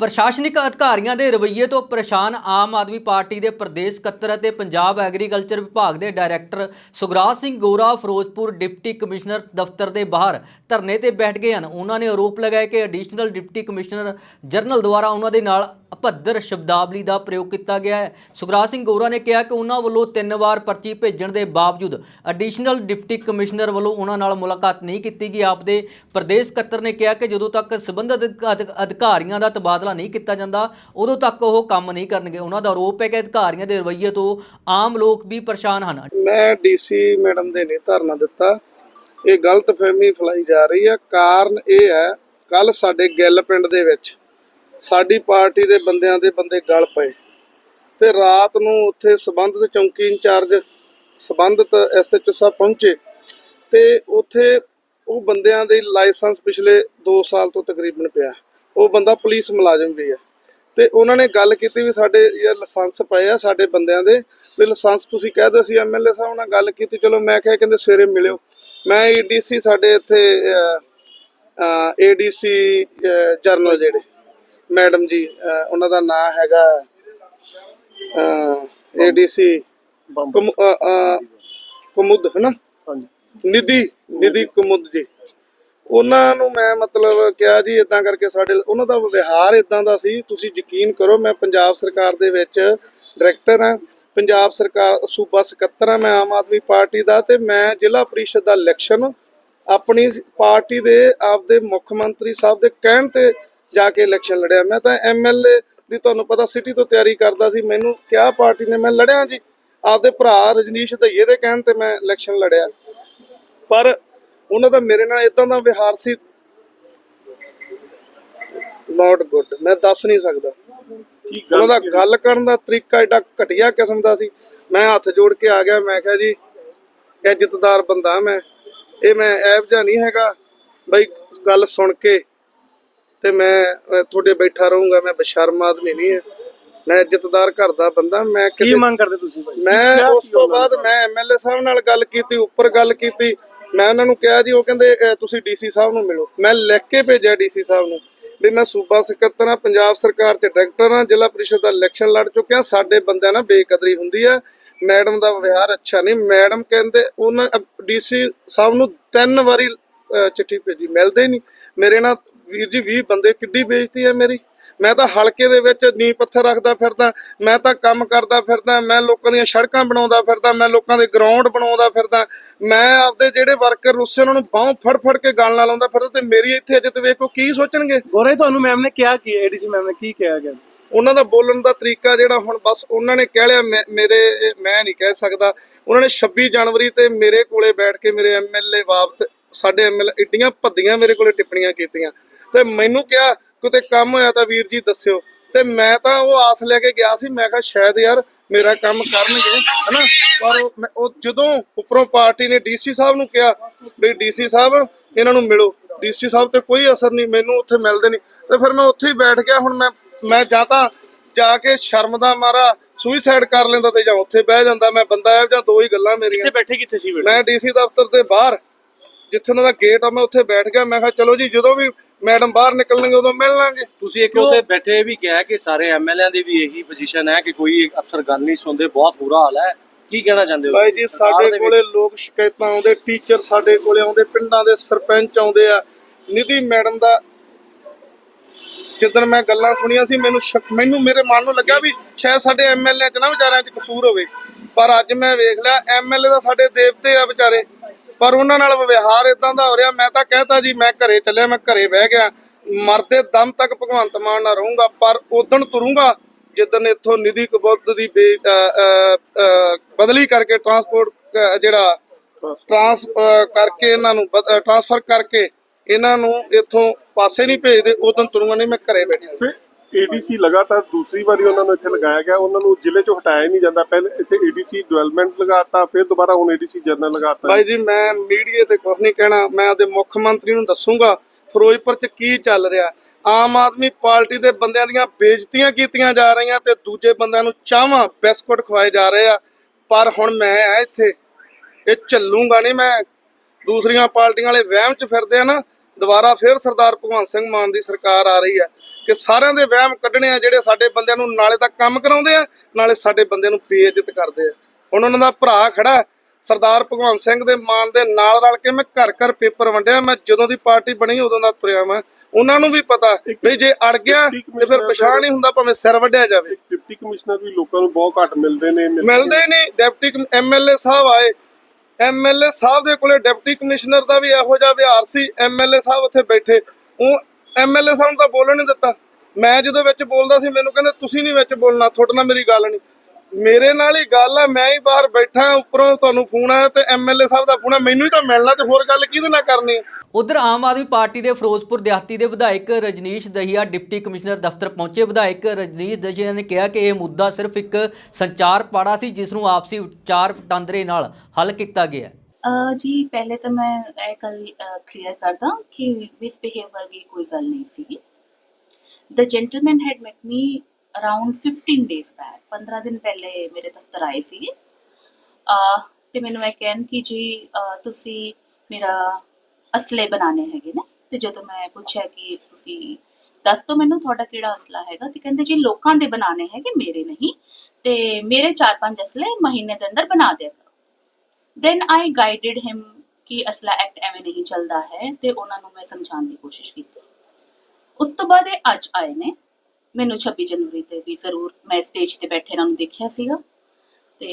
ਪ੍ਰਸ਼ਾਸਨਿਕ ਅਧਿਕਾਰੀਆਂ ਦੇ ਰਵੱਈਏ ਤੋਂ ਪਰੇਸ਼ਾਨ ਆਮ ਆਦਮੀ ਪਾਰਟੀ ਦੇ ਪ੍ਰਦੇਸ਼ ਸਕੱਤਰ ਅਤੇ ਪੰਜਾਬ ਐਗਰੀਕਲਚਰ ਵਿਭਾਗ ਦੇ director Sukhraj Singh Gora Ferozepur deputy commissioner ਦਫ਼ਤਰ ਦੇ ਬਾਹਰ ਧਰਨੇ ਤੇ ਬੈਠ ਗਏ ਹਨ। ਉਹਨਾਂ ਨੇ ਆਰੋਪ ਲਗਾਇਆ ਕਿ ਐਡੀਸ਼ਨਲ ਡਿਪਟੀ ਕਮਿਸ਼ਨਰ ਜਨਰਲ ਦੁਆਰਾ ਉਹਨਾਂ ਦੇ ਨਾਲ ਅਭੱਦਰ ਸ਼ਬਦਾਵਲੀ ਦਾ ਪ੍ਰਯੋਗ ਕੀਤਾ ਗਿਆ ਹੈ। ਸੁਖਰਾਜ ਸਿੰਘ ਗੋਰਾ ਨੇ ਕਿਹਾ ਕਿ ਉਹਨਾਂ ਵੱਲੋਂ ਤਿੰਨ ਵਾਰ ਪਰਚੀ ਭੇਜਣ ਦੇ ਬਾਵਜੂਦ ਐਡੀਸ਼ਨਲ ਡਿਪਟੀ ਕਮਿਸ਼ਨਰ ਵੱਲੋਂ ਉਹਨਾਂ ਨਾਲ ਮੁਲਾਕਾਤ ਨਹੀਂ ਕੀਤੀ ਗਈ। ਆਪਦੇ ਪ੍ਰਦੇਸ਼ ਸਕੱਤਰ ਨੇ ਕਿਹਾ ਕਿ ਜਦੋਂ ਤੱਕ ਸਬੰਧਤ ਅਧਿਕ- ਅਧਿਕਾਰੀਆਂ ਦਾ ਤਬਾਦਲਾ ਨਹੀਂ ਕੀਤਾ ਜਾਂਦਾ, ਉਦੋਂ ਤੱਕ ਉਹ ਕੰਮ ਨਹੀਂ ਕਰਨਗੇ। ਉਹਨਾਂ ਦਾ ਆਰੋਪ ਹੈ ਕਿ ਅਧਿਕਾਰੀਆਂ ਦੇ ਰਵੱਈਏ ਤੋਂ ਆਮ ਲੋਕ ਵੀ ਪਰੇਸ਼ਾਨ ਹਨ। ਮੈਂ ਡੀਸੀ ਮੈਡਮ ਦੇ ਨੇ ਧਰਨਾ ਦਿੱਤਾ। ਇਹ ਗਲਤ ਫਹਿਮੀ ਜਾ ਰਹੀ ਹੈ। ਕਾਰਨ ਇਹ ਹੈ ਕੱਲ ਸਾਡੇ ਗਿੱਲ ਪਿੰਡ ਦੇ ਵਿੱਚ ਸਾਡੀ ਪਾਰਟੀ ਦੇ ਬੰਦਿਆਂ ਦੇ ਬੰਦੇ ਗਲ ਪਏ ਤੇ ਰਾਤ ਨੂੰ ਉੱਥੇ ਸਬੰਧਤ ਚੌਂਕੀ ਇੰਚਾਰਜ, ਸਬੰਧਤ ਐਸਐਚਓ ਸਾਹਿਬ ਪਹੁੰਚੇ ਤੇ ਉੱਥੇ ਉਹ ਬੰਦਿਆਂ ਦੇ ਲਾਇਸੈਂਸ ਪਿਛਲੇ 2 ਸਾਲ ਤੋਂ ਤਕਰੀਬਨ ਪਿਆ। ਉਹ ਬੰਦਾ ਪੁਲਿਸ ਮੁਲਾਜ਼ਮ ਵੀ ਹੈ ਤੇ ਉਹਨਾਂ ਨੇ ਗੱਲ ਕੀਤੀ ਵੀ ਸਾਡੇ ਇਹ ਲਾਇਸੈਂਸ ਪਏ ਆ ਸਾਡੇ ਬੰਦਿਆਂ ਦੇ ਵੀ ਲਾਇਸੈਂਸ ਤੁਸੀਂ ਕਹਿ ਦਿਓ ਸੀ ਐਮਐਲਏ ਸਾਹਿਬ ਨਾਲ ਗੱਲ ਕੀਤੀ ਚਲੋ ਮੈਂ ਕਿਹਾ ਕਹਿੰਦੇ ਸਵੇਰੇ ਮਿਲਿਓ। ਮੈਂ ਏਡੀਸੀ ਸਾਡੇ ਇੱਥੇ ਏਡੀਸੀ ਜਰਨਲ ਜਿਹੜੇ ਮੈਡਮ ਜੀ ਉਹਨਾਂ ਦਾ ਨਾਮ ਹੈਗਾ ਏਡੀਸੀ ਕੁਮੁਦ ਹੈ ਨਾ ਨਿਧੀ ਨਿਧੀ ਕੁਮੁਦ ਜੀ। ਉਹਨਾਂ ਨੂੰ ਮੈਂ ਮਤਲਬ ਕਿਹਾ ਜੀ ਇਦਾਂ ਕਰਕੇ ਸਾਡੇ ਉਹਨਾਂ ਦਾ ਵਿਵਹਾਰ ਇਦਾਂ ਦਾ ਸੀ, ਤੁਸੀਂ ਯਕੀਨ ਕਰੋ ਮੈਂ ਪੰਜਾਬ ਸਰਕਾਰ ਦੇ ਵਿੱਚ ਡਾਇਰੈਕਟਰ ਹਾਂ, ਪੰਜਾਬ ਸਰਕਾਰ ਸੂਬਾ ਸਕੱਤਰ ਹਾਂ, ਮੈਂ ਆਮ ਆਦਮੀ ਪਾਰਟੀ ਦਾ ਤੇ ਮੈਂ ਜ਼ਿਲ੍ਹਾ ਪ੍ਰੀਸ਼ਦ ਦਾ ਇਲੈਕਸ਼ਨ ਆਪਣੀ ਪਾਰਟੀ ਦੇ ਆਪਦੇ ਮੁੱਖ ਮੰਤਰੀ ਸਾਹਿਬ ਦੇ ਕਹਿਣ ਤੇ ਜਾ ਕੇ ਇਲੈਕਸ਼ਨ ਲੜਿਆ। ਮੈਂ ਤਾਂ ਐਮਐਲਏ ਦੀ ਤੁਹਾਨੂੰ ਪਤਾ ਸਿਟੀ ਤੋਂ ਤਿਆਰੀ ਕਰਦਾ ਸੀ, ਮੈਨੂੰ ਕਿਹਾ ਪਾਰਟੀ ਨੇ, ਮੈਂ ਲੜਿਆ ਜੀ। ਆਪਦੇ ਭਰਾ ਰਜਨੀਸ਼ ਦਈਏ ਦੇ ਕਹਿਣ ਤੇ ਮੈਂ ਇਲੈਕਸ਼ਨ ਲੜਿਆ। ਪਰ ਉਹਨਾਂ ਦਾ ਮੇਰੇ ਨਾਲ ਇਦਾਂ ਦਾ ਵਿਹਾਰ ਸੀ। ਨਾਟ ਗੁੱਡ ਮੈਂ ਦੱਸ ਨਹੀਂ ਸਕਦਾ। ਉਹਨਾਂ ਦਾ ਗੱਲ ਕਰਨ ਦਾ ਤਰੀਕਾ ਏਡਾ ਘਟੀਆ ਕਿਸਮ ਦਾ ਸੀ। ਮੈਂ ਹੱਥ ਜੋੜ ਕੇ ਆ ਗਿਆ ਮੈਂ ਕਿਹਾ ਜੀ ਇੱਜ਼ਤਦਾਰ ਬੰਦਾ ਮੈਂ। ਇਹ ਮੈਂ ਐਬ ਜਿਹਾ ਨਹੀਂ ਹੈਗਾ। ਬਈ ਗੱਲ ਸੁਣ ਕੇ ਤੇ ਮੈਂ ਤੁਹਾਡੇ ਬੈਠਾ ਰਹੂੰਗਾ ਮੈਂ ਬਸ਼ਰਮ ਆਦਮੀ ਨਹੀਂ ਹੈ। ਮੈਂ ਇੱਜ਼ਤਦਾਰ ਘਰ ਦਾ ਬੰਦਾ ਮੈਂ ਕੀ ਮੰਗ ਕਰਦੇ ਤੁਸੀਂ ਭਾਈ ਮੈਂ ਉਸ ਤੋਂ ਬਾਅਦ ਮੈਂ ਐਮਐਲਏ ਸਾਹਿਬ ਨਾਲ ਗੱਲ ਕੀਤੀ ਉੱਪਰ ਗੱਲ ਕੀਤੀ। ਮੈਂ ਉਹਨਾਂ ਨੂੰ ਕਿਹਾ ਜੀ, ਉਹ ਕਹਿੰਦੇ ਤੁਸੀਂ ਡੀਸੀ ਸਾਹਿਬ ਨੂੰ ਮਿਲੋ। ਮੈਂ ਲਿਖ ਕੇ ਭੇਜਿਆ ਡੀਸੀ ਸਾਹਿਬ ਨੂੰ ਵੀ ਮੈਂ ਸੂਬਾ ਸਕੱਤਰ ਹਾਂ, ਪੰਜਾਬ ਸਰਕਾਰ 'ਚ ਡਾਇਰੈਕਟਰ ਹਾਂ, ਜ਼ਿਲ੍ਹਾ ਪ੍ਰੀਸ਼ਦ ਦਾ ਇਲੈਕਸ਼ਨ ਲੜ ਚੁੱਕਿਆ, ਸਾਡੇ ਬੰਦਿਆਂ ਨਾਲ ਬੇਕਦਰੀ ਹੁੰਦੀ ਆ ਮੈਡਮ ਦਾ ਵਿਵਹਾਰ ਅੱਛਾ ਨਹੀਂ। ਮੈਡਮ ਕਹਿੰਦੇ, ਉਹਨਾਂ ਡੀਸੀ ਸਾਹਿਬ ਨੂੰ ਤਿੰਨ ਵਾਰੀ ਚਿੱਠੀ ਭੇਜੀ, ਮਿਲਦੇ ਹੀ ਨਹੀਂ। ਮੇਰੇ ਨਾਲ ਵੀਰ ਜੀ 20 ਬੰਦੇ ਕਿੱਡੀ ਬੇਇੱਜ਼ਤੀ ਆ ਮੇਰੀ? ਮੈਂ ਤਾਂ ਹਲਕੇ ਦੇ ਵਿੱਚ ਨੀ ਪੱਥਰ ਰੱਖਦਾ ਫਿਰਦਾ ਮੈਂ ਤਾਂ ਕੰਮ ਕਰਦਾ ਫਿਰਦਾ ਮੈਂ ਲੋਕਾਂ ਦੀਆਂ ਸੜਕਾਂ ਬਣਾਉਂਦਾ ਫਿਰਦਾ ਮੈਂ ਲੋਕਾਂ ਦੇ ਗਰਾਊਂਡ ਬਣਾਉਂਦਾ ਫਿਰਦਾ ਮੈਂ ਆਪਦੇ ਜਿਹੜੇ ਵਰਕਰ ਰੁੱਸੇ ਉਹਨਾਂ ਨੂੰ ਬਾਹੋਂ ਫੜ ਫੜ ਕੇ ਗੱਲ ਨਾਲ ਲਾਉਂਦਾ ਫਿਰਦਾ ਤੇ ਮੇਰੀ ਇੱਥੇ ਇੱਜ਼ਤ ਵੇਖੋ ਕੀ ਸੋਚਣਗੇ। ਗੋਰੇ ਤੁਹਾਨੂੰ ਮੈਮ ਨੇ ਕਿਹਾ ਕੀ ਏਡੀਸੀ ਮੈਮ ਨੇ ਕੀ ਕਿਹਾ ਗਿਆ? ਉਹਨਾਂ ਦਾ ਬੋਲਣ ਦਾ ਤਰੀਕਾ ਜਿਹੜਾ ਹੁਣ ਬਸ ਉਹਨਾਂ ਨੇ ਕਹਿ ਲਿਆ ਮੇਰੇ ਮੈਂ ਨਹੀਂ ਕਹਿ ਸਕਦਾ। ਉਹਨਾਂ ਨੇ 26 ਜਨਵਰੀ ਤੇ ਮੇਰੇ ਕੋਲੇ ਬੈਠ ਕੇ ਮੇਰੇ ਐਮਐਲਏ ਬਾਬਤ ਸਾਡੇ ਐਮਐਲਏ ਏਡੀਆਂ ਭੱਦੀਆਂ ਮੇਰੇ ਕੋਲੇ ਟਿੱਪਣੀਆਂ ਕੀਤੀਆਂ। ਤੇ ਮੈਨੂੰ ਕਿਹਾ ਕਿਤੇ ਕੰਮ ਹੋਇਆ ਤਾਂ ਵੀਰ ਜੀ ਦੱਸਿਓ। ਤੇ ਮੈਂ ਤਾਂ ਉਹ ਆਸ ਲੈ ਕੇ ਗਿਆ ਸੀ ਮੈਂ ਕਿਹਾ ਸ਼ਾਇਦ ਯਾਰ ਮੇਰਾ ਕੰਮ ਕਰਨਗੇ ਹਨਾ? ਪਰ ਉਹ- ਜਦੋਂ ਉੱਪਰੋਂ ਪਾਰਟੀ ਨੇ ਡੀਸੀ ਸਾਹਿਬ ਨੂੰ ਕਿਹਾ ਵੀ ਡੀਸੀ ਸਾਹਿਬ ਇਹਨਾਂ ਨੂੰ ਮਿਲੋ। ਡੀਸੀ ਸਾਹਿਬ ਤੇ ਕੋਈ ਅਸਰ ਨਹੀਂ ਮੈਨੂੰ ਉੱਥੇ ਮਿਲਦੇ ਨਹੀਂ। ਤੇ ਫਿਰ ਮੈਂ ਉੱਥੇ ਹੀ ਬੈਠ ਗਿਆ ਹੁਣ ਮੈਂ ਮੈਂ ਜਾਂ ਤਾਂ ਜਾ ਕੇ ਸ਼ਰਮ ਦਾ ਮਾਰਾ ਸੁਈਸਾਈਡ ਕਰ ਲੈਂਦਾ ਤੇ ਜਾਂ ਉੱਥੇ ਬਹਿ ਜਾਂਦਾ ਮੈਂ ਬੰਦਾ ਇਹ ਜਾਂ ਦੋ ਹੀ ਗੱਲਾਂ ਮੇਰੀਆਂ। ਕਿੱਥੇ ਬੈਠੇ ਕਿੱਥੇ ਸੀ ਮੈਂ ਡੀਸੀ ਦਫ਼ਤਰ ਦੇ ਬਾਹਰ ਜਿੱਥੇ ਉਹਨਾਂ ਦਾ ਗੇਟ ਆ ਮੈਂ ਉੱਥੇ ਬੈਠ ਗਿਆ ਮੈਂ ਕਿਹਾ ਚਲੋ ਜੀ ਜਦੋਂ ਵੀ ਮੈਡਮ ਬਾਹਰ ਨਿਕਲਣਗੇ ਉਦੋਂ ਮਿਲ ਲਾਂਗੇ। ਤੁਸੀਂ ਇੱਕ ਉੱਥੇ ਬੈਠੇ ਵੀ ਕਿਹਾ ਕਿ ਸਾਰੇ ਐਮਐਲਏ ਦੀ ਵੀ ਇਹੀ ਪੋਜੀਸ਼ਨ ਹੈ ਕਿ ਕੋਈ ਅਫਸਰ ਗੱਲ ਨਹੀਂ ਸੁਣਦੇ ਬਹੁਤ ਬੁਰਾ ਹਾਲ ਹੈ। ਕੀ ਕਹਿਣਾ ਚਾਹੁੰਦੇ ਹੋ? ਭਾਈ ਜੀ ਸਾਡੇ ਕੋਲੇ ਲੋਕ ਸ਼ਿਕਾਇਤਾਂ ਆਉਂਦੇ ਟੀਚਰ ਸਾਡੇ ਕੋਲੇ ਆਉਂਦੇ ਪਿੰਡਾਂ ਦੇ ਸਰਪੰਚ ਆਉਂਦੇ ਆ। ਨਿਧੀ ਮੈਡਮ ਦਾ ਜਿੱਦਣ ਮੈਂ ਗੱਲਾਂ ਸੁਣੀਆਂ ਸੀ ਮੈਨੂੰ ਸ਼ੱਕ- ਮੈਨੂੰ ਮੇਰੇ ਮਨ ਨੂੰ ਲੱਗਾ ਵੀ ਸ਼ਾਇਦ ਸਾਡੇ ਐਮਐਲਏ ਚ ਨਾ ਵਿਚਾਰਿਆਂ ਚ ਕਸੂਰ ਹੋਵੇ। ਪਰ ਅੱਜ ਮੈਂ ਵੇਖ ਲਿਆ ਐਮਐਲਏ ਦਾ ਸਾਡੇ ਦੇਵਤੇ ਆ ਵਿਚਾਰੇ। ਪਰ ਉਹਨਾਂ ਨਾਲ ਵਿਵਹਾਰ ਇਦਾਂ ਦਾ ਹੋ ਰਿਹਾ, ਮੈਂ ਤਾਂ ਕਹਿਤਾ ਜੀ, ਮੈਂ ਘਰੇ ਚੱਲਿਆ, ਮੈਂ ਘਰੇ ਬਹਿ ਗਿਆ। ਮਰਦੇ ਦਮ ਤੱਕ ਭਗਵੰਤ ਮਾਨ ਨਾਲ ਰਹੂੰਗਾ, ਪਰ ਉਦਣ ਤੁਰੂੰਗਾ, ਜਿੱਦਣ ਇੱਥੋਂ ਨਿਧੀ ਕਬੂਤ ਦੀ ਬੇ- ਬਦਲੀ ਕਰਕੇ ਟਰਾਂਸਪੋਰਟ ਜਿਹੜਾ ਟਰਾਂਸ ਕਰਕੇ ਇਹਨਾਂ ਨੂੰ ਟਰਾਂਸਫਰ ਕਰਕੇ ਇਹਨਾਂ ਨੂੰ ਇੱਥੋਂ ਪਾਸੇ ਨਹੀਂ ਭੇਜਦੇ ਉਦੋਂ ਤੁਰੂੰਗਾ ਨਹੀਂ, ਮੈਂ ਘਰੇ ਬੈਠਾ। ਏਡੀਸੀ ਲਗਾਤਾਰ ਦੂਸਰੀ ਵਾਰੀ ਉਹਨਾਂ ਨੂੰ ਇੱਥੇ ਲਗਾਇਆ ਗਿਆ। ਉਹਨਾਂ ਨੂੰ ਜ਼ਿਲ੍ਹੇ ਚੋਂ ਹਟਾਇਆ ਨਹੀਂ ਜਾਂਦਾ। ਪਹਿਲੇ ਇੱਥੇ ਏਡੀਸੀ ਡਿਵੈਲਪਮੈਂਟ ਲਗਾਤਾ, ਫਿਰ ਦੁਬਾਰਾ ਹੁਣ ਏਡੀਸੀ ਜਨਰਲ ਲਗਾਤਾ। ਭਾਈ ਜੀ, ਮੈਂ ਮੀਡੀਆ ਤੇ ਕੁਝ ਨਹੀਂ ਕਹਿਣਾ। ਮੈਂ ਆਪਦੇ ਮੁੱਖ ਮੰਤਰੀ ਨੂੰ ਦੱਸੂਗਾ, ਫਿਰੋਜ਼ਪੁਰ ਚ ਕੀ ਚੱਲ ਰਿਹਾ। ਆਮ ਆਦਮੀ ਪਾਰਟੀ ਦੇ ਬੰਦਿਆਂ ਦੀਆਂ ਬੇਇੱਜ਼ਤੀਆਂ ਕੀਤੀਆਂ ਜਾ ਰਹੀਆਂ ਤੇ ਦੂਜੇ ਬੰਦਿਆਂ ਨੂੰ ਚਾਹਾਂ ਬਿਸਕੁਟ ਖਵਾਏ ਜਾ ਰਹੇ ਆ। ਪਰ ਹੁਣ ਮੈਂ ਆ ਇੱਥੇ। ਇਹ ਚੱਲੂਗਾ ਨਹੀਂ ਮੈਂ। ਦੂਸਰੀਆਂ ਪਾਰਟੀਆਂ ਵਾਲੇ ਵਹਿਮ ਚ ਫਿਰਦੇ ਆ ਨਾ। ਦੁਬਾਰਾ ਫਿਰ ਸਰਦਾਰ ਭਗਵੰਤ ਸਿੰਘ ਮਾਨ ਦੀ ਸਰਕਾਰ ਆ ਰਹੀ ਹੈ ਕਿ ਸਾਰਿਆਂ ਦੇ ਵਹਿਮ ਕੱਢਣੇ ਆ ਜਿਹੜੇ ਸਾਡੇ ਬੰਦਿਆਂ ਨੂੰ ਨਾਲੇ ਤਾਂ ਕੰਮ ਕਰਾਉਂਦੇ ਆ ਨਾਲੇ ਸਾਡੇ ਬੰਦਿਆਂ ਨੂੰ ਬੇਇੱਜ਼ਤ ਕਰਦੇ ਆ। ਹੁਣ ਉਹਨਾਂ ਦਾ ਭਰਾ ਖੜਾ ਸਰਦਾਰ ਭਗਵੰਤ ਸਿੰਘ ਦੇ ਮਾਨ ਦੇ ਨਾਲ ਰਲ ਕੇ ਮੈਂ ਘਰ ਘਰ ਪੇਪਰ ਵੰਡਿਆ ਮੈਂ ਜਦੋਂ ਦੀ ਪਾਰਟੀ ਬਣੀ ਉਦੋਂ ਦਾ ਤੁਰਿਆ ਮੈਂ ਉਹਨਾਂ ਨੂੰ ਵੀ ਪਤਾ ਵੀ ਜੇ ਅੜ ਗਿਆ ਤੇ ਫਿਰ ਪਛਾਣ ਹੀ ਹੁੰਦਾ ਭਾਵੇਂ ਸਿਰ ਵੱਢਿਆ ਜਾਵੇ। ਡਿਪਟੀ ਕਮਿਸ਼ਨਰ ਵੀ ਲੋਕਾਂ ਨੂੰ ਬਹੁਤ ਘੱਟ ਮਿਲਦੇ ਨੇ ਮਿਲਦੇ ਨਹੀਂ ਡਿਪਟੀ ਐਮਐਲਏ ਸਾਹਿਬ ਆਏ। ਐਮਐਲਏ ਸਾਹਿਬ ਦੇ ਕੋਲੇ ਡਿਪਟੀ ਕਮਿਸ਼ਨਰ ਦਾ ਵੀ ਇਹੋ ਜਿਹਾ ਵਿਹਾਰ ਸੀ ਐਮਐਲਏ ਸਾਹਿਬ ਉੱਥੇ ਬੈਠੇ। ਉਹ ਐਮਐਲਏ ਸਾਹਿਬ ਤਾਂ ਬੋਲਣ ਨਹੀਂ ਦਿੱਤਾ। ਮੈਂ ਜਦੋਂ ਵਿੱਚ ਬੋਲਦਾ ਸੀ, ਮੈਨੂੰ ਕਹਿੰਦੇ, ਤੁਸੀਂ ਨਹੀਂ ਵਿੱਚ ਬੋਲਣਾ, ਤੁਹਾਡੇ ਨਾਲ ਮੇਰੀ ਗੱਲ ਨਹੀਂ। ਮੇਰੇ ਨਾਲ ਹੀ ਗੱਲ ਆ, ਮੈਂ ਹੀ ਬਾਹਰ ਬੈਠਾ, ਉੱਪਰੋਂ ਤੁਹਾਨੂੰ ਫੋਨ ਆਇਆ ਤੇ ਐਮਐਲਏ ਸਾਹਿਬ ਦਾ ਫੋਨ ਆ, ਮੈਨੂੰ ਹੀ ਤਾਂ ਮਿਲਣਾ ਤੇ ਹੋਰ ਗੱਲ ਕਿਹਦੇ ਨਾਲ ਕਰਨੀ ਉਧਰ ਆਮ ਆਦਮੀ ਪਾਰਟੀ ਦੇ ਫਿਰੋਜ਼ਪੁਰ ਦਿਹਾਤੀ ਦੇ ਵਿਧਾਇਕ ਰਜਨੀਸ਼ ਦਹੀਆ, ਡਿਪਟੀ ਕਮਿਸ਼ਨਰ ਦਫ਼ਤਰ ਪਹੁੰਚੇ। ਵਿਧਾਇਕ ਰਜਨੀਸ਼ ਦਹੀਆ ਨੇ ਕਿਹਾ ਕਿ ਇਹ ਮੁੱਦਾ ਸਿਰਫ ਇੱਕ ਸੰਚਾਰ ਪਾੜਾ ਸੀ, ਜਿਸ ਨੂੰ ਆਪਸੀ ਵਿਚਾਰ ਵਟਾਂਦਰੇ ਨਾਲ ਹੱਲ ਕੀਤਾ ਗਿਆ। ਜੀ, ਪਹਿਲੇ ਤਾਂ ਮੈਂ ਇਹ ਗੱਲ ਕਲੀਅਰ ਕਰਦਾ ਕਿ ਮਿਸਬਿਹੇਵ ਵਰਗੀ ਕੋਈ ਗੱਲ ਨਹੀਂ ਸੀਗੀ। The gentleman had met me around 15 days back 15 ਦਿਨ ਪਹਿਲੇ ਮੇਰੇ ਦਫ਼ਤਰ ਆਏ ਸੀਗੇ। ਤੇ ਮੈਨੂੰ ਇਹ ਕਹਿਣ ਕਿ ਜੀ ਤੁਸੀਂ ਮੇਰਾ ਅਸਲੇ ਬਣਾਣੇ ਹੈਗੇ ਨੇ, ਤੇ ਜਦੋਂ ਮੈਂ ਪੁੱਛਿਆ ਕਿ ਤੁਸੀਂ ਦੱਸ ਦੋ ਮੈਨੂੰ ਤੁਹਾਡਾ ਕਿਹੜਾ ਅਸਲਾ ਹੈਗਾ, ਤੇ ਕਹਿੰਦੇ ਜੀ, ਲੋਕਾਂ ਦੇ ਬਣਾਣੇ ਹੈਗੇ, ਮੇਰੇ ਨਹੀਂ, ਤੇ ਮੇਰੇ ਚਾਰ ਪੰਜ ਅਸਲੇ ਮਹੀਨੇ ਦੇ ਅੰਦਰ ਬਣਾ ਦਿਆ ਦੈਨ ਆਈ ਗਾਈਡਡ ਹਿਮ ਕਿ ਅਸਲਾ ਐਕਟ ਐਵੇਂ ਨਹੀਂ ਚੱਲਦਾ ਹੈ ਤੇ ਉਹਨਾਂ ਨੂੰ ਮੈਂ ਸਮਝਾਉਣ ਦੀ ਕੋਸ਼ਿਸ਼ ਕੀਤੀ ਉਸ ਤੋਂ ਬਾਅਦ ਇਹ ਅੱਜ ਆਏ ਨੇ ਮੈਨੂੰ 26 ਜਨਵਰੀ ਤੇ ਵੀ ਜ਼ਰੂਰ ਮੈਂ ਸਟੇਜ ਤੇ ਬੈਠੇ ਇਹਨਾਂ ਨੂੰ ਦੇਖਿਆ ਸੀਗਾ ਤੇ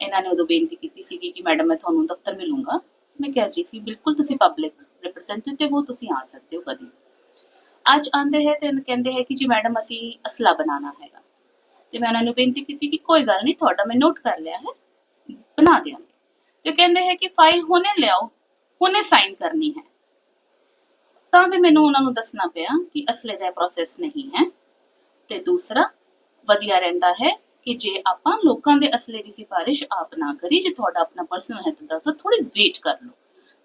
ਇਹਨਾਂ ਨੇ ਉਦੋਂ ਬੇਨਤੀ ਕੀਤੀ ਸੀਗੀ ਕਿ ਮੈਡਮ ਮੈਂ ਤੁਹਾਨੂੰ ਦਫ਼ਤਰ ਮਿਲੂੰਗਾ ਮੈਂ ਕਿਹਾ ਜੀ ਸੀ ਬਿਲਕੁਲ ਤੁਸੀਂ ਪਬਲਿਕ ਰਿਪਰੈਜ਼ੈਂਟੇਟਿਵ ਹੋ ਤੁਸੀਂ ਆ ਸਕਦੇ ਹੋ ਕਦੀ ਅੱਜ ਆਂਦੇ ਹੈ ਤੇ ਕਹਿੰਦੇ ਹੈ ਕਿ ਜੀ ਮੈਡਮ ਅਸੀਂ ਅਸਲਾ ਬਣਾਉਣਾ ਹੈਗਾ ਤੇ ਮੈਂ ਉਹਨਾਂ ਨੂੰ ਬੇਨਤੀ ਕੀਤੀ ਕਿ ਕੋਈ ਗੱਲ ਨਹੀਂ ਤੁਹਾਡਾ ਮੈਂ ਨੋਟ ਕਰ ਲਿਆ ਹੈ ਬਣਾ ਦਿਆਂਗੇ ਤੇ ਕਹਿੰਦੇ ਹੈ ਕਿ ਫਾਈਲ ਹੁਣੇ ਲਿਆਓ, ਹੁਣੇ ਸਾਈਨ ਕਰਨੀ ਹੈ। ਤਾਂ ਵੀ ਮੈਨੂੰ ਉਹਨਾਂ ਨੂੰ ਦੱਸਣਾ ਪਿਆ ਕਿ ਅਸਲੇ ਦਾ ਪ੍ਰੋਸੈਸ ਨਹੀਂ ਹੈ। ਤੇ ਦੂਸਰਾ, ਵਧੀਆ ਰਹਿੰਦਾ ਹੈ ਕਿ ਜੇ ਆਪਾਂ ਲੋਕਾਂ ਦੇ ਅਸਲੇ ਦੀ ਸਿਫਾਰਿਸ਼ ਆਪ ਨਾ ਕਰੀ, ਜੇ ਤੁਹਾਡਾ ਆਪਣਾ ਪਰਸਨਲ ਹੈ ਤਾਂ ਦੱਸੋ ਥੋੜੀ ਵੇਟ ਕਰ ਲਓ।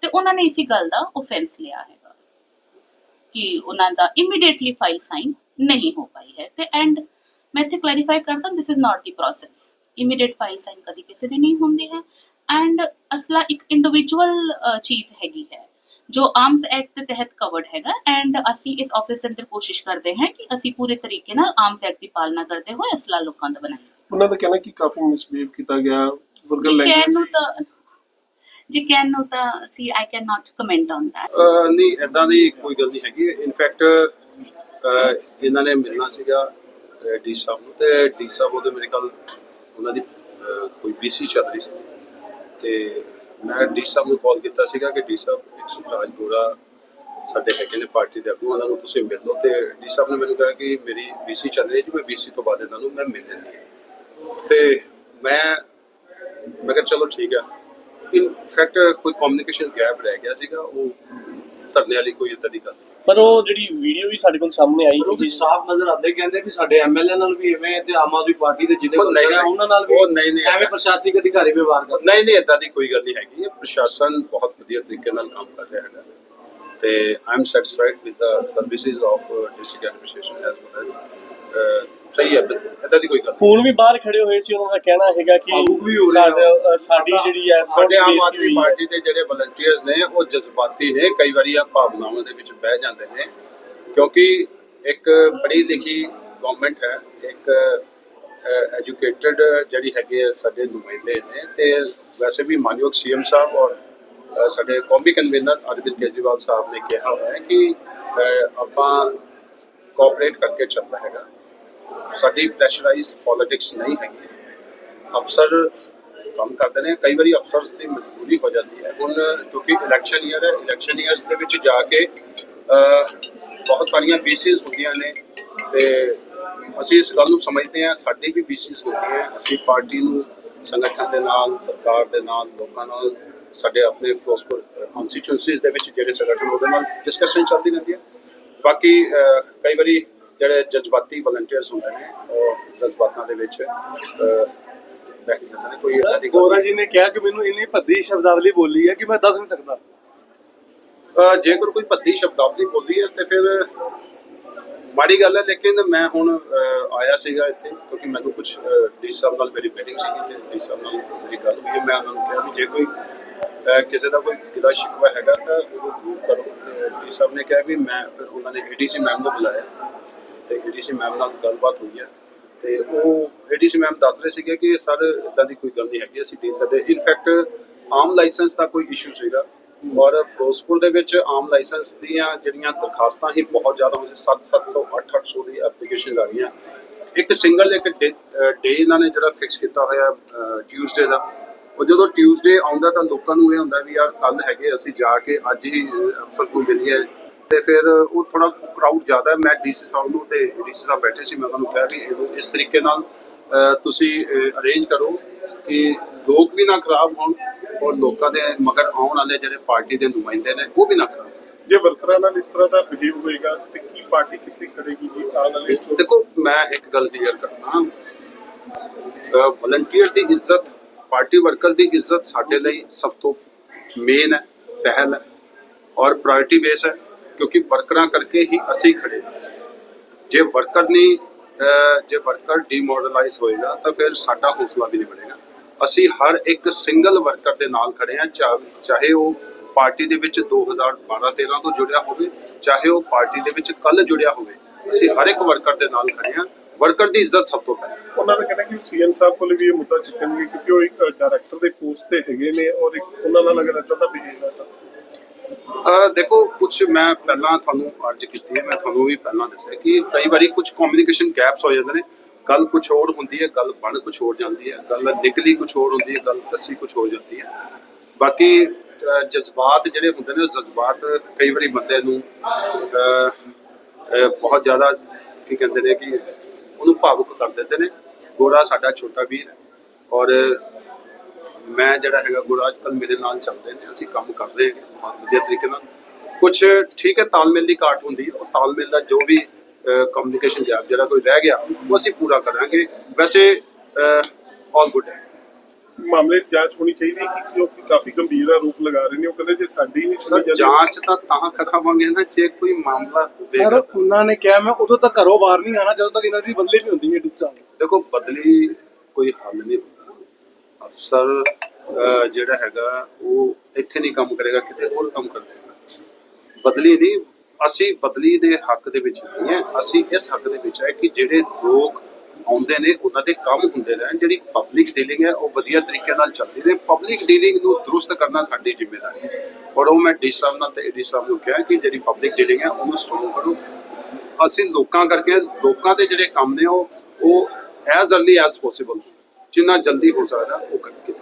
ਤੇ ਉਹਨਾਂ ਨੇ ਇਸੇ ਗੱਲ ਦਾ ਆਫੈਂਸ ਲਿਆ ਹੈਗਾ ਕਿ ਉਹਨਾਂ ਦਾ ਇਮੀਡੀਏਟਲੀ ਫਾਈਲ ਸਾਈਨ ਨਹੀਂ ਹੋ ਪਾਈ ਹੈ। ਤੇ ਐਂਡ ਮੈਂ ਇੱਥੇ ਕਲੈਰੀਫਾਈ ਕਰਦਾ this is not the process immediate file sign ਕਦੀ ਕਿਸੇ ਦੀ ਨਹੀਂ ਹੁੰਦੀ ਹੈ। ਐਂਡ ਅਸਲਾ ਇੱਕ ਇੰਡੀਵਿਜੂਅਲ ਚੀਜ਼ ਹੈਗੀ ਹੈ ਜੋ ਆਰਮਸ ਐਕਟ ਦੇ ਤਹਿਤ ਕਵਰਡ ਹੈਗਾ ਐਂਡ ਅਸੀਂ ਇਸ ਆਫਿਸ ਦੇ ਅੰਦਰ ਕੋਸ਼ਿਸ਼ ਕਰਦੇ ਹਾਂ ਕਿ ਅਸੀਂ ਪੂਰੇ ਤਰੀਕੇ ਨਾਲ ਆਰਮਸ ਐਕਟ ਦੀ ਪਾਲਣਾ ਕਰਦੇ ਹੋਏ ਅਸਲਾ ਲੋਕਾਂ ਦਾ ਬਣਾਈਏ। ਉਹਨਾਂ ਦਾ ਕਹਿਣਾ ਕਿ ਕਾਫੀ ਮਿਸਬੀਹੇਵ ਕੀਤਾ ਗਿਆ ਵਰਗਲ ਲੈਂਗੁਏਜ ਕਹਿਣ ਨੂੰ ਤਾਂ ਜੀ ਕਹਿਣ ਨੂੰ ਤਾਂ ਸੀ I can not comment on that ਨਹੀਂ ਇਦਾਂ ਦੀ ਕੋਈ ਗੱਲ ਨਹੀਂ ਹੈਗੀ। ਇਨਫੈਕਟ ਇਹਨਾਂ ਨੇ ਮਿਲਣਾ ਸੀਗਾ ਡੀ ਸਾਹਿਬ ਨੂੰ ਤੇ ਡੀ ਸਾਹਿਬ ਉਹਦੇ ਮੇਰੇ ਕੋਲ ਉਹਨਾਂ ਦੀ ਕੋਈ ਬੀਸੀ ਚੱਲ ਰਹੀ ਸੀ। ਤੇ ਮੈਂ ਡੀ ਸਾਹਿਬ ਨੂੰ ਕਾਲ ਕੀਤਾ ਸੀਗਾ ਕਿ ਡੀ ਸਾਹਿਬ, ਇੱਕ ਸੁਖਰਾਜ ਗੋਰਾ ਸਾਡੇ ਹੈਗੇ ਨੇ ਪਾਰਟੀ ਦੇ ਆਗੂ, ਉਹਨਾਂ ਨੂੰ ਤੁਸੀਂ ਮਿਲ ਲਓ ਤੇ ਡੀ ਸਾਹਿਬ ਨੇ ਮੈਨੂੰ ਕਿਹਾ ਕਿ ਮੇਰੀ ਬੀਸੀ ਚੱਲ ਰਹੀ ਹੈ ਜੀ, ਮੈਂ ਬੀਸੀ ਤੋਂ ਬਾਅਦ ਇਹਨਾਂ ਨੂੰ ਮੈਂ ਮਿਲ ਲੈਂਦੀ ਹਾਂ ਤੇ ਮੈਂ ਮੈਂ ਕਿਹਾ ਚਲੋ ਠੀਕ ਹੈ ਇਨ ਫੈਕਟ ਕੋਈ ਕਮਿਊਨੀਕੇਸ਼ਨ ਗੈਪ ਰਹਿ ਗਿਆ ਸੀਗਾ, ਉਹ ਧਰਨੇ ਵਾਲੀ ਕੋਈ ਏਦਾਂ ਦੀ ਗੱਲ ਨਹੀਂ। ਪਰ ਉਹ ਜਿਹੜੀ ਵੀਡੀਓ ਵੀ ਸਾਡੇ ਕੋਲ ਸਾਹਮਣੇ ਆਈ ਉਹ ਵੀ ਸਾਫ਼ ਨਜ਼ਰ ਆਉਂਦੇ ਕਹਿੰਦੇ ਵੀ ਸਾਡੇ ਐਮਐਲਏ ਨਾਲ ਵੀ ਐਵੇਂ ਤੇ ਆਮ ਆਦਮੀ ਪਾਰਟੀ ਦੇ ਨਹੀਂ, ਬੰਦੇ ਆ। ਉਹਨਾਂ ਨਾਲ ਵੀ ਉਹ ਨਹੀਂ, ਨਹੀਂ। ਐਵੇਂ ਪ੍ਰਸ਼ਾਸਨਿਕ ਅਧਿਕਾਰੀ ਵਿਵਹਾਰ ਕਰਦੇ ਨਹੀਂ ਨਹੀਂ ਏਦਾਂ ਦੀ ਕੋਈ ਗੱਲ ਨਹੀਂ ਹੈਗੀ ਇਹ ਪ੍ਰਸ਼ਾਸਨ ਬਹੁਤ ਵਧੀਆ ਤਰੀਕੇ ਨਾਲ ਕੰਮ ਕਰ ਰਿਹਾ ਹੈਗਾ ਤੇ I am satisfied with the services of district administration as well as ਸਹੀ ਹੈ ਬਿਲਕੁਲ ਏਦਾਂ ਦੀ ਕੋਈ ਗੱਲ। ਹੁਣ ਵੀ ਬਾਹਰ ਖੜੇ ਹੋਏ ਸੀ ਉਹਨਾਂ ਦਾ ਕਹਿਣਾ ਹੈਗਾ ਕਿ। ਸਾਡਾ- ਜਿਹੜੀ ਹੈ ਸਾਡੇ ਆਮ ਆਦਮੀ। ਪਾਰਟੀ ਦੇ ਜਿਹੜੇ ਵਲੰਟੀਅਰਸ ਨੇ ਉਹ ਜਜ਼ਬਾਤੀ ਨੇ ਕਈ ਵਾਰੀ ਆ ਭਾਵਨਾਵਾਂ ਦੇ ਵਿੱਚ ਬਹਿ ਜਾਂਦੇ ਨੇ ਕਿਉਂਕਿ ਇੱਕ ਪੜ੍ਹੀ ਲਿਖੀ ਗਵਰਨਮੈਂਟ ਹੈ ਇੱਕ ਐਜੂਕੇਟਡ ਜਿਹੜੀ ਹੈਗੇ ਆ ਸਾਡੇ ਨੁਮਾਇੰਦੇ ਨੇ ਤੇ ਵੈਸੇ ਵੀ ਮਾਨਯੋਗ ਸੀਐਮ ਸਾਹਿਬ ਔਰ ਸਾਡੇ ਕੌਮੀ ਕਨਵੀਨਰ ਅਰਵਿੰਦ ਕੇਜਰੀਵਾਲ ਸਾਹਿਬ ਨੇ ਕਿਹਾ ਹੋਇਆ ਹੈ ਕਿ ਆਪਾਂ ਕੋਆਪਰੇਟ ਕਰਕੇ ਚੱਲਣਾ ਹੈਗਾ ਸਾਡੀ ਪ੍ਰੈਸ਼ਰਾਈਜ਼ ਪੋਲਿਟਿਕਸ ਨਹੀਂ ਹੈਗੀ। ਅਫਸਰ ਕੰਮ ਕਰਦੇ ਨੇ, ਕਈ ਵਾਰੀ ਅਫਸਰਸ ਦੀ ਮਜਬੂਰੀ ਹੋ ਜਾਂਦੀ ਹੈ। ਹੁਣ ਕਿਉਂਕਿ ਇਲੈਕਸ਼ਨ ਈਅਰ ਹੈ ਇਲੈਕਸ਼ਨ ਈਅਰਸ ਦੇ ਵਿੱਚ ਜਾ ਕੇ ਬਹੁਤ ਸਾਰੀਆਂ ਬੀਸੀਜ਼ ਹੁੰਦੀਆਂ ਨੇ ਤੇ ਅਸੀਂ ਇਸ ਗੱਲ ਨੂੰ ਸਮਝਦੇ ਹਾਂ, ਸਾਡੀ ਵੀ ਬੀਸੀਜ਼ ਹੁੰਦੀ ਹੈ। ਅਸੀਂ ਪਾਰਟੀ ਨੂੰ ਸੰਗਠਨ ਦੇ ਨਾਲ, ਸਰਕਾਰ ਦੇ ਨਾਲ, ਲੋਕਾਂ ਨਾਲ, ਸਾਡੇ ਆਪਣੇ ਫਿਰੋਜ਼ਪੁਰ ਕਨਸਟੀਚੁਐਂਸੀਜ਼ ਦੇ ਵਿੱਚ ਜਿਹੜੇ ਸੰਗਠਨ ਉਹਦੇ ਨਾਲ ਡਿਸਕਸ਼ਨ ਚੱਲਦੀ ਰਹਿੰਦੀ ਹੈ। ਬਾਕੀ ਕਈ ਵਾਰੀ ਜਿਹੜੇ ਜਜ਼ਬਾਤੀ ਵਲੰਟੀਅਰਸ ਹੁੰਦੇ ਨੇ ਉਹ ਜਜ਼ਬਾਤਾਂ ਦੇ ਵਿੱਚ ਬੈਠ ਜਾਂਦੇ ਨੇ ਕੋਈ ਏਦਾਂ ਦੀ ਗੋਰਾ। ਜੀ ਨੇ ਕਿਹਾ ਕਿ ਮੈਨੂੰ ਇੰਨੀ ਭੱਦੀ ਸ਼ਬਦਾਵਲੀ ਬੋਲੀ ਹੈ ਕਿ ਮੈਂ ਦੱਸ ਨਹੀਂ ਸਕਦਾ ਜੇਕਰ ਕੋਈ ਭੱਦੀ ਸ਼ਬਦਾਵਲੀ ਬੋਲਦੀ ਹੈ ਤੇ ਫਿਰ ਮਾੜੀ ਗੱਲ ਹੈ ਲੇਕਿਨ ਮੈਂ ਹੁਣ ਆਇਆ ਸੀਗਾ ਇੱਥੇ ਕਿਉਂਕਿ ਮੈਨੂੰ ਕੁਝ ਡੀ ਸਾਹਿਬ ਨਾਲ ਮੇਰੀ ਮੀਟਿੰਗ ਸੀਗੀ ਤੇ ਡੀ ਸਾਹਿਬ ਨਾਲ ਮੇਰੀ ਗੱਲ ਹੋਈ। ਮੈਂ ਉਹਨਾਂ ਨੂੰ ਕਿਹਾ ਵੀ ਜੇ ਕੋਈ ਕਿਸੇ ਦਾ ਕੋਈ ਗਿਲਾ ਸ਼ਿਕਵਾ ਹੈਗਾ ਤਾਂ ਉਹ ਦੂਰ ਕਰੋ ਡੀ ਸਾਹਿਬ ਨੇ ਕਿਹਾ ਵੀ ਮੈਂ ਫਿਰ ਉਹਨਾਂ ਨੇ ਏਡੀਸੀ ਮੈਮ ਨੂੰ ਬੁਲਾਇਆ ਤੇ ਏਡੀਸੀ ਮੈਮ ਨਾਲ ਗੱਲਬਾਤ ਹੋਈ ਹੈ ਤੇ ਉਹ ਏਡੀਸੀ ਮੈਮ ਦੱਸ ਰਹੇ ਸੀਗੇ ਕਿ ਸਰ ਇਦਾਂ ਦੀ ਕੋਈ ਗੱਲ ਨਹੀਂ ਹੈਗੀ ਅਸੀਂ ਡੀਲ ਕਰਦੇ ਇਨਫੈਕਟ ਆਮ ਲਾਇਸੈਂਸ ਦਾ ਕੋਈ ਇਸ਼ੂ ਸੀਗਾ। ਔਰ ਫਿਰੋਜ਼ਪੁਰ ਦੇ ਵਿੱਚ ਆਮ ਲਾਇਸੈਂਸ ਦੀਆਂ ਜਿਹੜੀਆਂ ਦਰਖਾਸਤਾਂ ਹੀ ਬਹੁਤ ਜ਼ਿਆਦਾ ਹੋਈਆਂ। 7 700 8 800 ਦੀ ਐਪਲੀਕੇਸ਼ਨ ਆ ਰਹੀਆਂ। ਇੱਕ ਸਿੰਗਲ ਇੱਕ ਡੇ ਇਹਨਾਂ ਨੇ ਜਿਹੜਾ ਫਿਕਸ ਕੀਤਾ ਹੋਇਆ ਟਿਊਜ਼ਡੇ ਦਾ। ਉਹ ਜਦੋਂ ਟਿਊਜ਼ਡੇ ਆਉਂਦਾ ਤਾਂ ਲੋਕਾਂ ਨੂੰ ਇਹ ਹੁੰਦਾ ਵੀ ਯਾਰ ਕੱਲ ਹੈਗੇ ਅਸੀਂ ਜਾ ਕੇ ਅੱਜ ਹੀ ਅਹ, ਅਫਸਰ ਨੂੰ ਮਿਲੀਏ। ਤੇ ਫਿਰ ਉਹ ਥੋੜਾ ਕਰਾਊਡ ਜ਼ਿਆਦਾ ਹੈ। ਮੈਂ ਡੀਸੀ ਸਾਹਿਬ ਨੂੰ ਤੇ ਡੀਸੀ ਸਾਹਿਬ ਬੈਠੇ ਸੀ ਮੈਂ ਉਹਨਾਂ ਨੂੰ ਕਿਹਾ ਵੀ ਇਹਨੂੰ ਇਸ ਤਰੀਕੇ ਨਾਲ ਤੁਸੀਂ ਅਰੇਂਜ ਕਰੋ ਕਿ ਲੋਕ ਵੀ ਨਾ ਖਰਾਬ ਹੋਣ ਔਰ ਲੋਕਾਂ ਦੇ ਮਗਰ ਆਉਣ ਵਾਲੇ ਜਿਹੜੇ ਪਾਰਟੀ ਦੇ ਨੁਮਾਇੰਦੇ ਨੇ ਉਹ ਵੀ ਨਾ ਖਰਾਬ। ਜੇ ਵਰਕਰਾਂ ਨਾਲ ਇਸ ਤਰ੍ਹਾਂ ਦਾ ਬਿਹੇਵ ਹੋਏਗਾ ਤੇ ਕੀ ਪਾਰਟੀ ਕਿੱਥੇ ਖੜੇਗੀ ਜੀ? ਆਉਣ ਵਾਲੇ ਦੇਖੋ ਮੈਂ ਇੱਕ ਗੱਲ ਕਲੀਅਰ ਕਰਨਾ ਵਲੰਟੀਅਰ ਦੀ ਇੱਜ਼ਤ ਪਾਰਟੀ ਵਰਕਰ ਦੀ ਇੱਜ਼ਤ ਸਾਡੇ ਲਈ ਸਭ ਤੋਂ ਮੇਨ ਹੈ ਪਹਿਲ ਹੈ। ਔਰ ਪ੍ਰਾਇੋਰਟੀ ਬੇਸ ਹੈ। ਕਿਉਂਕਿ ਵਰਕਰਾਂ ਕਰਕੇ ਹੀ ਅਸੀਂ ਖੜੇ ਜੇ ਵਰਕਰ ਨਹੀਂ ਜੇ ਵਰਕਰ ਡੀਮੋਰਲਾਈਜ਼ ਹੋਏਗਾ, ਤਾਂ ਫਿਰ ਸਾਡਾ ਹੌਸਲਾ ਵੀ ਨਹੀਂ ਬਣੇਗਾ। ਅਸੀਂ ਹਰ ਇੱਕ ਸਿੰਗਲ ਵਰਕਰ ਦੇ ਨਾਲ ਖੜੇ ਹਾਂ ਚਾਹੇ ਉਹ ਪਾਰਟੀ ਦੇ ਵਿੱਚ 2012-13 ਤੋਂ ਜੁੜਿਆ ਹੋਵੇ, ਚਾਹੇ ਉਹ ਪਾਰਟੀ ਦੇ ਵਿੱਚ ਕੱਲ ਜੁੜਿਆ ਹੋਵੇ, ਅਸੀਂ ਹਰ ਇੱਕ ਵਰਕਰ ਦੇ ਨਾਲ ਖੜੇ ਹਾਂ। ਵਰਕਰ ਦੀ ਇੱਜ਼ਤ ਸਭ ਤੋਂ ਪਹਿਲਾਂ। ਉਹਨਾਂ ਦਾ ਕਹਿਣਾ ਕਿ ਸੀਐਮ ਸਾਹਿਬ ਕੋਲ ਵੀ ਇਹ ਮੁੱਦਾ ਚੱਕਣਗੇ, ਕਿਉਂਕਿ ਉਹ ਇੱਕ ਡਾਇਰੈਕਟਰ ਦੇ ਪੋਸਟ ਤੇ ਹੈਗੇ ਨੇ ਔਰ ਇੱਕ ਉਹਨਾਂ ਨਾਲ ਅਗਰ ਏਦਾਂ ਦਾ ਬਿਹੇਵ ਹੈ ਤਾਂ। ਦੇਖੋ ਕੁਝ ਮੈਂ ਪਹਿਲਾਂ ਤੁਹਾਨੂੰ ਅਰਜ਼ ਕੀਤੀ ਹੈ, ਮੈਂ ਤੁਹਾਨੂੰ ਵੀ ਪਹਿਲਾਂ ਦੱਸਿਆ ਕਿ ਕਈ ਵਾਰੀ ਕੁਝ ਕਮਿਊਨੀਕੇਸ਼ਨ ਗੈਪਸ ਹੋ ਜਾਂਦੇ ਨੇ। ਗੱਲ ਕੁਝ ਹੋਰ ਹੁੰਦੀ ਹੈ, ਗੱਲ ਬਣ ਕੁਝ ਹੋਰ ਜਾਂਦੀ ਹੈ, ਗੱਲ ਨਿਕਲੀ ਕੁਝ ਹੋਰ ਹੁੰਦੀ ਹੈ, ਗੱਲ ਦੱਸੀ ਕੁਝ ਹੋ ਜਾਂਦੀ ਹੈ। ਬਾਕੀ ਜਜ਼ਬਾਤ ਜਿਹੜੇ ਹੁੰਦੇ ਨੇ ਜਜ਼ਬਾਤ ਕਈ ਵਾਰੀ ਬੰਦੇ ਨੂੰ ਬਹੁਤ ਜ਼ਿਆਦਾ ਕੀ ਕਹਿੰਦੇ ਨੇ ਕਿ ਉਹਨੂੰ ਭਾਵੁਕ ਕਰ ਦਿੰਦੇ ਨੇ। ਗੋਰਾ ਸਾਡਾ ਛੋਟਾ ਵੀਰ ਹੈ ਔਰ ਮੈਂ ਜਿਹੜਾ ਹੈਗਾ ਗੁਰੂ ਅੱਜ ਕੱਲ੍ਹ ਮੇਰੇ ਨਾਲ ਚੱਲਦੇ ਨੇ ਅਸੀਂ ਕੰਮ ਕਰਦੇ ਹਾਂ ਬਹੁਤ ਵਧੀਆ ਤਰੀਕੇ ਨਾਲ। ਕੁਝ ਠੀਕ ਹੈ ਤਾਲਮੇਲ ਦੀ ਘਾਟ ਹੁੰਦੀ ਹੈ ਉਹ ਤਾਲਮੇਲ ਦਾ ਜੋ ਵੀ ਕਮਿਊਨੀਕੇਸ਼ਨ ਗੈਪ ਜਿਹੜਾ ਕੋਈ ਰਹਿ ਗਿਆ ਉਹ ਅਸੀਂ ਪੂਰਾ ਕਰਾਂਗੇ। ਵੈਸੇ ਆਲ ਗੁੱਡ ਹੈ। ਮਾਮਲੇ ਦੀ ਜਾਂਚ ਹੋਣੀ ਚਾਹੀਦੀ ਹੈ ਕਿ ਲੋਕ ਕਾਫੀ ਗੰਭੀਰ ਆਰੋਪ ਲਗਾ ਰਹੇ ਨੇ ਉਹ ਕਹਿੰਦੇ ਜੇ ਸਾਡੀ ਨਹੀਂ ਜਾਂਚ ਤਾਂ ਤਾਂ ਕਰਾਵਾਂਗੇ ਨਾ ਜੇ ਕੋਈ ਮਾਮਲਾ ਸਰ ਉਹਨਾਂ ਨੇ ਕਿਹਾ ਮੈਂ ਉਦੋਂ ਤੱਕ ਘਰੋਂ ਬਾਹਰ ਨਹੀਂ ਆਣਾ ਜਦੋਂ ਤੱਕ ਇਹਨਾਂ ਦੀ ਬਦਲੀ ਨਹੀਂ ਹੁੰਦੀ ਹੈ ਦੇਖੋ ਬਦਲੀ ਕੋਈ ਹੱਲ ਨਹੀਂ। ਅਫਸਰ ਜਿਹੜਾ ਹੈਗਾ, ਉਹ ਇੱਥੇ ਨਹੀਂ ਕੰਮ ਕਰੇਗਾ, ਕਿਤੇ ਹੋਰ ਕੰਮ ਕਰੇਗਾ ਬਦਲੀ ਨਹੀਂ, ਅਸੀਂ ਬਦਲੀ ਦੇ ਹੱਕ ਦੇ ਵਿੱਚ ਨਹੀਂ ਹੈ। ਅਸੀਂ ਇਸ ਹੱਕ ਦੇ ਵਿੱਚ ਹੈ ਕਿ ਜਿਹੜੇ ਲੋਕ ਆਉਂਦੇ ਨੇ, ਉਹਨਾਂ ਦੇ ਕੰਮ ਹੁੰਦੇ ਰਹਿਣ। ਜਿਹੜੀ ਪਬਲਿਕ ਡੀਲਿੰਗ ਹੈ, ਉਹ ਵਧੀਆ ਤਰੀਕੇ ਨਾਲ ਚੱਲਦੀ ਰਹੇ। ਪਬਲਿਕ ਡੀਲਿੰਗ ਨੂੰ ਦਰੁਸਤ ਕਰਨਾ ਸਾਡੀ ਜ਼ਿੰਮੇਵਾਰੀ ਹੈ। ਔਰ ਉਹ ਮੈਂ ਡੀ ਸਾਹਿਬ ਨਾਲ ਤੇ ਡੀ ਸਾਹਿਬ ਨੂੰ ਕਿਹਾ ਕਿ ਜਿਹੜੀ ਪਬਲਿਕ ਡੀਲਿੰਗ ਹੈ, ਉਹਨੂੰ ਸਟਰੋਂਗ ਕਰੋ। ਅਸੀਂ ਲੋਕਾਂ ਕਰਕੇ, ਲੋਕਾਂ ਦੇ ਜਿਹੜੇ ਕੰਮ ਨੇ, ਉਹ ਉਹ ਐਜ਼ ਅਰਲੀ ਐਜ਼ ਪੋਸੀਬਲ ਜਿੰਨਾ ਜਲਦੀ ਹੋ ਸਕਦਾ ਉਹ ਕਰਕੇ